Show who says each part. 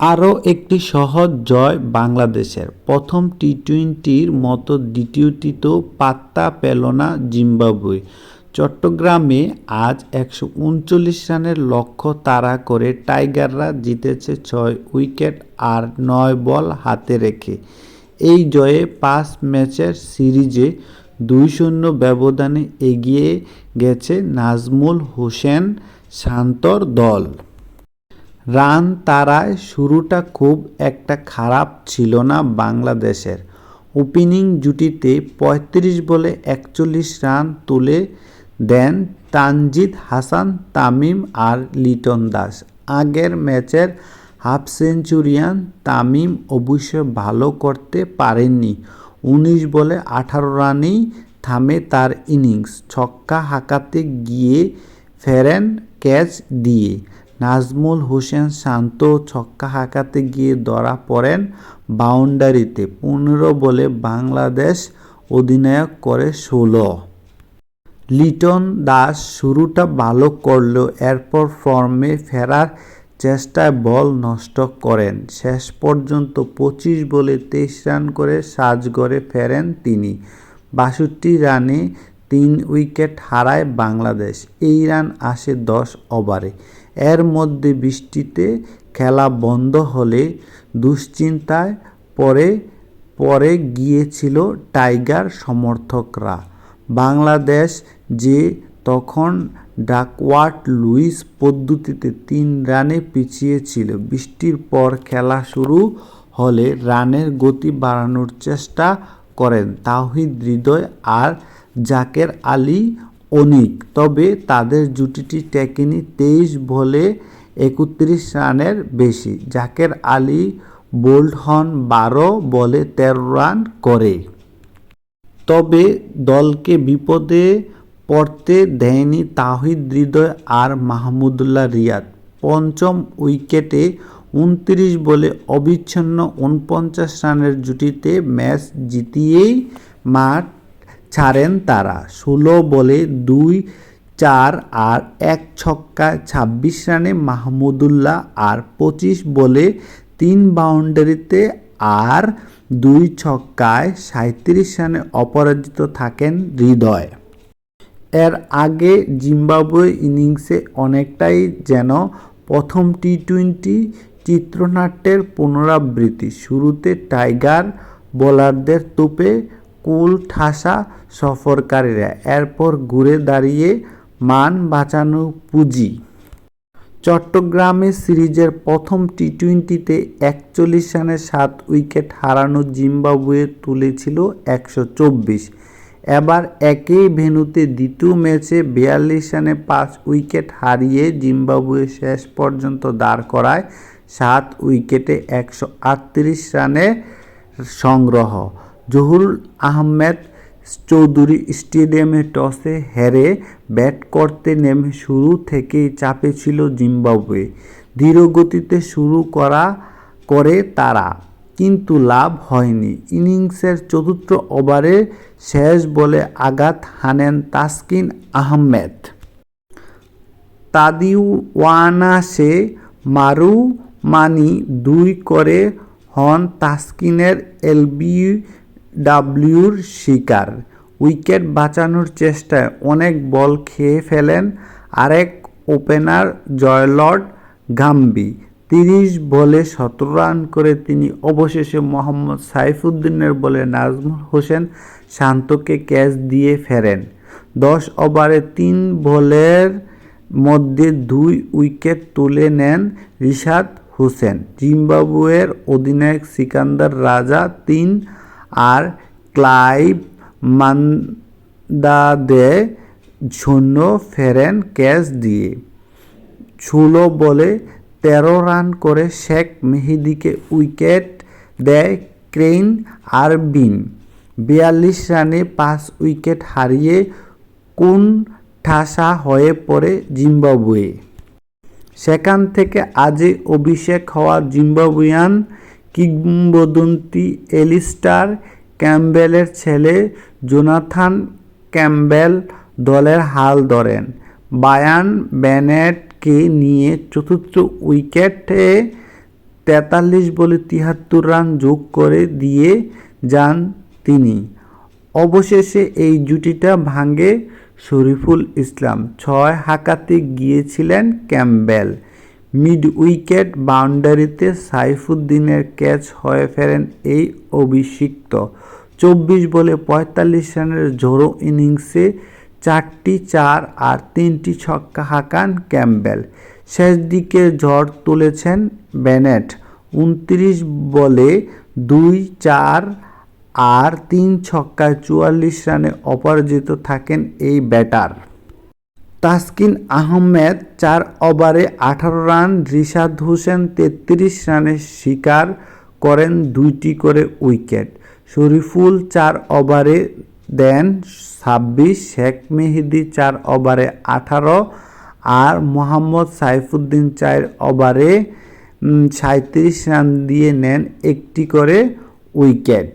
Speaker 1: আরও একটি সহজ জয় বাংলাদেশের। প্রথম টি টোয়েন্টির মতো দ্বিতীয়টিতেও পাত্তা পেল না জিম্বাবুয়ে। চট্টগ্রামে আজ একশো উনচল্লিশ রানের লক্ষ্য তাড়া করে টাইগাররা জিতেছে ছয় উইকেট আর নয় বল হাতে রেখে। এই জয়ে পাঁচ ম্যাচের সিরিজে দুই শূন্য ব্যবধানে এগিয়ে গেছে নাজমুল হোসেন শান্তর দল। রান তারায় শুরুটা খুব একটা খারাপ ছিল না বাংলাদেশের। ওপেনিং জুটিতে ৩৫ বলে একচল্লিশ রান তুলে দেন তানজিদ হাসান, তামিম আর লিটন দাস। আগের ম্যাচের হাফ সেঞ্চুরিয়ান তামিম অবশ্য ভালো করতে পারেননি। উনিশ বলে আঠারো রানেই থামে তার ইনিংস, ছক্কা হাঁকাতে গিয়ে ফেরেন ক্যাচ দিয়ে। নাজমুল হোসেন শান্ত ছক্কা হাঁকাতে গিয়ে ধরা পড়েন বাউন্ডারিতে। পনেরো বলে বাংলাদেশ অধিনায়ক করে ষোলো। লিটন দাস শুরুটা ভালো করলেও এরপর ফর্মে ফেরার চেষ্টায় বল নষ্ট করেন। শেষ পর্যন্ত পঁচিশ বলে তেইশ রান করে সাজগড়ে ফেরেন তিনি। বাষট্টি রানে তিন উইকেট হারায় বাংলাদেশ। এই রান আসে দশ ওভারে। এর মধ্যে বৃষ্টিতে খেলা বন্ধ হলে দুশ্চিন্তায় পরে পরে গিয়েছিল টাইগার সমর্থকরা। বাংলাদেশ যে তখন ডাকওয়ার্ট লুইস পদ্ধতিতে তিন রানে পিছিয়ে ছিল বৃষ্টির পর খেলা শুরু হলে রানের গতি বাড়ানোর চেষ্টা করেন তাহিদ হৃদয় আর জাকের আলী অনিক। তবে তাদের জুটিটি টেকেনি তেইশ বলে একত্রিশ রানের বেশি। জাকের আলী বোল্ড হন বারো বলে তেরো রান করে। তবে দলকে বিপদে পড়তে দেয়নি তাহিদ হৃদয় আর মাহমুদুল্লাহ রিয়াদ। পঞ্চম উইকেটে উনত্রিশ বলে অবিচ্ছিন্ন উনপঞ্চাশ রানের জুটিতে ম্যাচ জিতিয়েই মাঠ ছাড়েন তারা। ষোলো বলে দুই, চার আর এক ছক্কায় ছাব্বিশ রানে মাহমুদুল্লাহ আর পঁচিশ বলে তিন বাউন্ডারিতে আর দুই ছক্কায় সাঁত্রিশ রানে অপরাজিত থাকেন হৃদয়। এর আগে জিম্বাবুয়ে ইনিংসে অনেকটাই যেন প্রথম টি টোয়েন্টি চিত্রনাট্যের পুনরাবৃত্তি। শুরুতে টাইগার বোলারদের তোপে কুল ঠাসা সফরকারীরা। এরপর ঘুরে দাঁড়িয়ে মান বাঁচানো পুঁজি। চট্টগ্রামে সিরিজের প্রথম টি টোয়েন্টিতে একচল্লিশ রানে সাত উইকেট হারানো জিম্বাবুয়ে তুলেছিল একশো চব্বিশ। এবার একই ভেন্যুতে দ্বিতীয় ম্যাচে বিয়াল্লিশ রানে পাঁচ উইকেট হারিয়ে জিম্বাবুয়ে শেষ পর্যন্ত দাঁড় করায় সাত উইকেটে একশো আটত্রিশ রানের সংগ্রহ। জহুরুল আহমেদ চৌধুরী স্টেডিয়ামে টসে হেরে ব্যাট করতে নেমে শুরু থেকেই চাপে ছিল জিম্বাবুয়ে। ধীরগতিতে শুরু করা, করে তারা, কিন্তু লাভ হয়নি। ইনিংসের চতুর্থ ওভারে শেষ বলে আঘাত হানেন তাসকিন আহমেদ। তাদিওয়ানাসে মারু মানি দুই করে হন তাসকিনের এলবি ডাব্লিউর শিকার। উইকেট বাঁচানোর চেষ্টায় অনেক বল খেয়ে ফেলেন আরেক ওপেনার জয়লর্ড গাম্বি। তিরিশ বলে সতেরো রান করে তিনি অবশেষে মোহাম্মদ সাইফুদ্দিনের বলে নাজমুল হোসেন শান্তকে ক্যাচ দিয়ে ফেরেন। দশ ওভারে তিন বলের মধ্যে দুই উইকেট তুলে নেন রিশাদ হোসেন। জিম্বাবুয়ের অধিনায়ক সিকান্দার রাজা তিন ক্লাইভ মান্দাদে শূন্য ফেরেন ক্যাচ দিয়ে। ষোলো বলে তেরো রান করে শেখ মেহেদিকে উইকেট দেয় ক্রেইন আর বিন বিয়াল্লিশ রানে পাঁচ উইকেট হারিয়ে কোন ঠাসা হয়ে পড়ে জিম্বাবুয়ে? সেখান থেকে আজই অভিষেক হওয়া জিম্বাবুয়ান কিংবদন্তি এলিস্টার ক্যাম্বেলের ছেলে জোনাথান ক্যাম্বেল দলের হাল ধরেন। বায়ান ব্যানেটকে নিয়ে চতুর্থ উইকেটে তেতাল্লিশ বলে তিয়াত্তর রান যোগ করে দিয়ে যান তিনি। অবশেষে এই জুটিটা ভাঙে শরীফুল ইসলাম। ছয় হাঁকাতে গিয়েছিলেন ক্যাম্বেল মিড উইকেট বাউন্ডারিতে সাইফুদ্দিনের ক্যাচ হয়ে ফেরেন এই অভিষিক্ত। চব্বিশ বলে পঁয়তাল্লিশ রানের ঝোড়ো ইনিংসে চারটি চার আর তিনটি ছক্কা হাঁকান ক্যাম্বেল শেষ দিকে ঝড় তুলেছেন বেনেট। উনত্রিশ বলে দুই চার আর তিন ছক্কায় চুয়াল্লিশ রানে অপরাজিত থাকেন এই ব্যাটার। তাসকিন আহমেদ চার ওভারে আঠারো রান, রিশাদ হোসেন তেত্রিশ রানে শিকার করেন দুইটি করে উইকেট। শরীফুল চার ওভারে দেন ছাব্বিশ, শেখ মেহেদি চার ওভারে আঠারো আর মোহাম্মদ সাইফুদ্দিন চার ওভারে সাঁত্রিশ রান দিয়ে নেন একটি করে উইকেট।